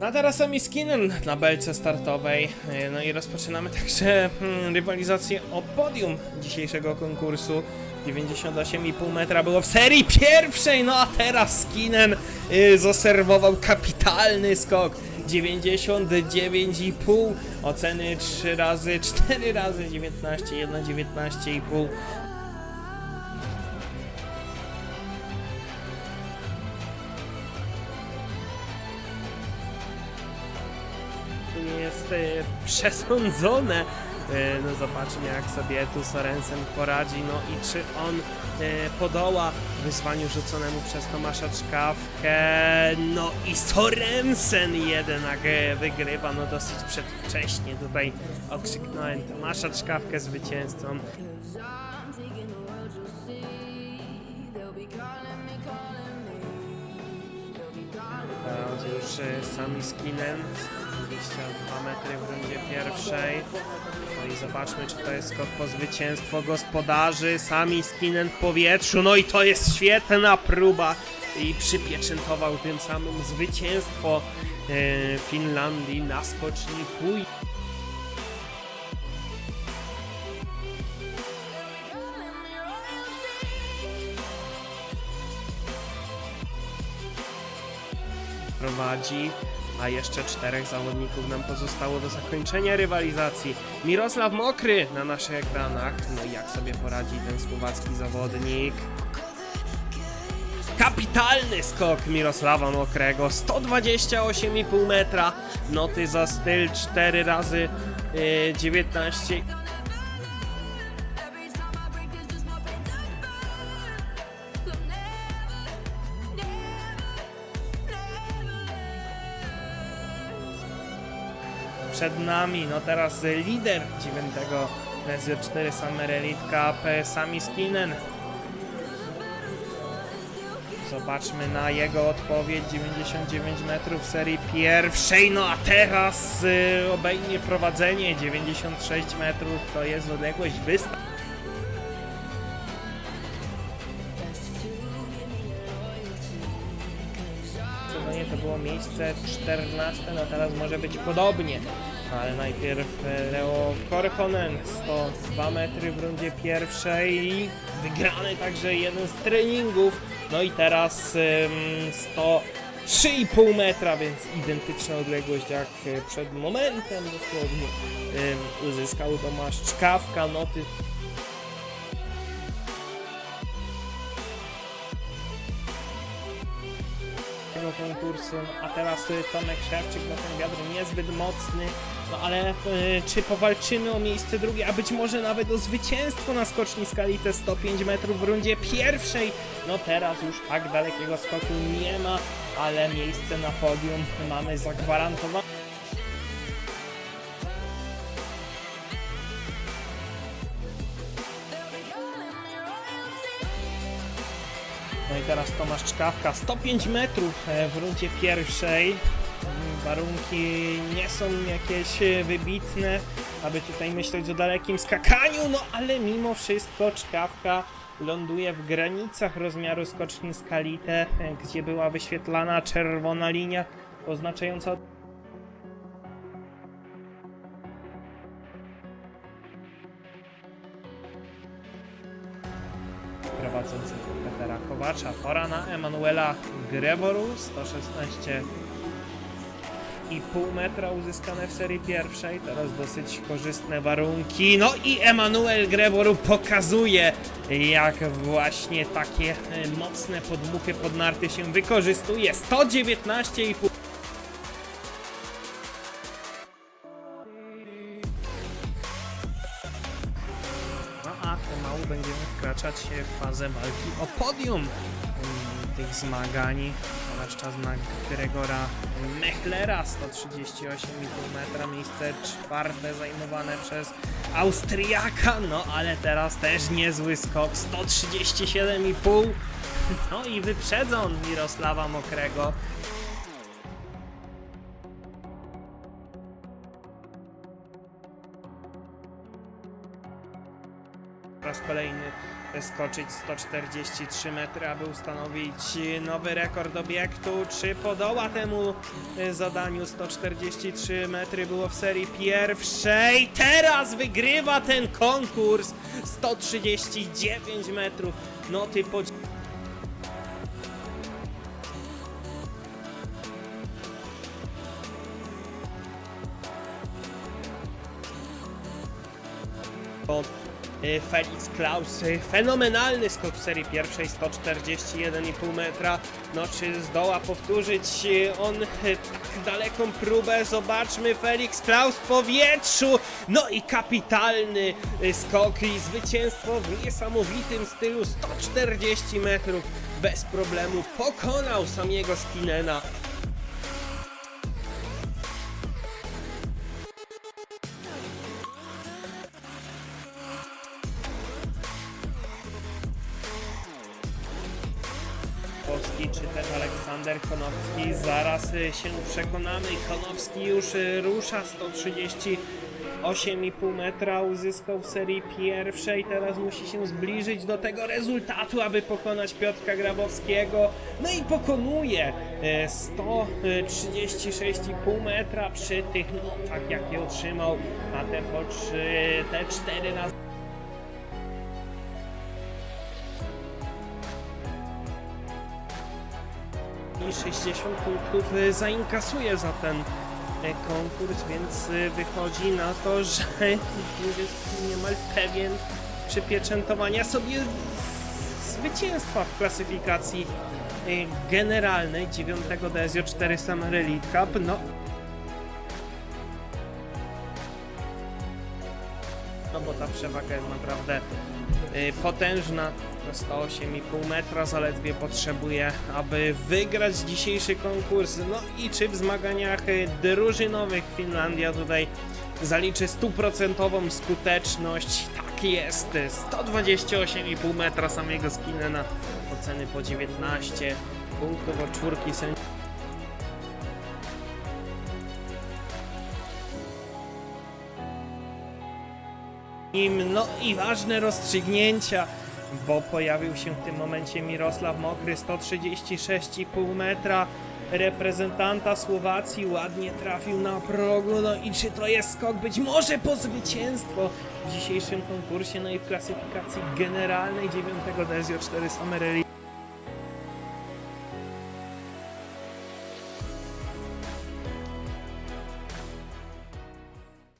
No a teraz sami skinem na belce startowej. No i rozpoczynamy także hmm, rywalizację o podium dzisiejszego konkursu. 98,5 metra było w serii pierwszej, no a teraz skinen y, zaserwował kapitalny skok. 99,5 oceny 3 razy, 4 razy 19, 1, 19,5 nie jest e, przesądzone. E, no zobaczmy jak sobie tu Sorensen poradzi, no i czy on e, podoła wyzwaniu rzuconemu przez Tomasza Czkawkę. No i Sorensen jednak wygrywa, no dosyć przedwcześnie tutaj okrzyknąłem Tomasza Czkawkę zwycięzcą. Teraz już sami skinem 22 metry w rundzie pierwszej. No i zobaczmy, czy to jest skok po zwycięstwo gospodarzy. Sami skinen w powietrzu. No i to jest świetna próba. I przypieczętował tym samym zwycięstwo e, Finlandii na skoczniku. prowadzi, a jeszcze czterech zawodników nam pozostało do zakończenia rywalizacji. Mirosław Mokry na naszych ekranach. No i jak sobie poradzi ten słowacki zawodnik? Kapitalny skok Mirosława Mokrego, 128,5 metra, noty za styl 4 razy yy, 19 przed nami. No teraz lider dziewiątego SJ4 Summer Elite Cup, Sami Skinen. Zobaczmy na jego odpowiedź 99 metrów serii pierwszej. No a teraz y, obejmie prowadzenie 96 metrów. To jest odległość wystaw. to było miejsce 14, no teraz może być podobnie. Ale najpierw e, Leo Korkonen, 102 metry w rundzie pierwszej i wygrany także jeden z treningów. No i teraz ym, 103,5 metra, więc identyczna odległość jak e, przed momentem dosłownie uzyskał Tomasz Czkawka, noty tego konkursu, a teraz y, Tomek Szewczyk na ten wiatr niezbyt mocny, no ale y, czy powalczymy o miejsce drugie, a być może nawet o zwycięstwo na skoczni skali te 105 metrów w rundzie pierwszej, no teraz już tak dalekiego skoku nie ma, ale miejsce na podium mamy zagwarantowane. No i teraz Tomasz Czkawka, 105 metrów e, w rundzie pierwszej. Warunki nie są jakieś wybitne, aby tutaj myśleć o dalekim skakaniu, no ale mimo wszystko Czkawka ląduje w granicach rozmiaru skoczni Skalite, gdzie była wyświetlana czerwona linia oznaczająca prowadzącego Petera Kowacza. Pora na Emanuela Greworu, 116 i pół metra uzyskane w serii pierwszej, teraz dosyć korzystne warunki. No i Emanuel Greworu pokazuje, jak właśnie takie e, mocne podmuchy pod narty się wykorzystuje. 119,5 w fazę walki o podium mm, tych zmagań. Teraz czas na Gregora Mechlera, 138,5 metra, miejsce czwarte zajmowane przez Austriaka, no ale teraz też niezły skok, 137,5 no i wyprzedzą Mirosława Mokrego. Po raz kolejny skoczyć 143 metry, aby ustanowić nowy rekord obiektu. Czy podoła temu e, zadaniu 143 metry było w serii pierwszej? Teraz wygrywa ten konkurs 139 metrów. Noty po Felix Klaus. y, Fenomenalny skok w serii pierwszej, 141,5 metra. No czy zdoła powtórzyć y, on tak daleką próbę? Zobaczmy, Felix Klaus w powietrzu. No i kapitalny skok i zwycięstwo w niesamowitym stylu, 140 metrów. Bez problemu pokonał samego Skinena. Czy też Aleksander Konowski. Zaraz y, się przekonamy. Konowski już y, rusza 138,5 metra uzyskał w serii pierwszej. Teraz musi się zbliżyć do tego rezultatu, aby pokonać Piotrka Grabowskiego. No i pokonuje y, 136,5 metra przy tych notach, jakie otrzymał na tempo 3, te 4 na i 60 punktów y, zainkasuje za ten y, konkurs, więc y, wychodzi na to, że jest niemal pewien przypieczętowania sobie zwycięstwa w klasyfikacji y, generalnej 9 DSJ 4 Summer Cup. No, no bo ta przewaga jest naprawdę y, potężna. To 108,5 metra zaledwie potrzebuje, aby wygrać dzisiejszy konkurs. No i czy w zmaganiach y, drużynowych Finlandia tutaj zaliczy stuprocentową skuteczność? Tak jest, 128,5 metra samego Skinena, oceny po 19 punktów od czwórki sędziów. Nim, no i ważne rozstrzygnięcia, bo pojawił się w tym momencie Mirosław Mokry, 136,5 metra. Reprezentanta Słowacji, ładnie trafił na progu, no i czy to jest skok? Być może po zwycięstwo w dzisiejszym konkursie, no i w klasyfikacji generalnej 9 DSJ 4 Summer Elite.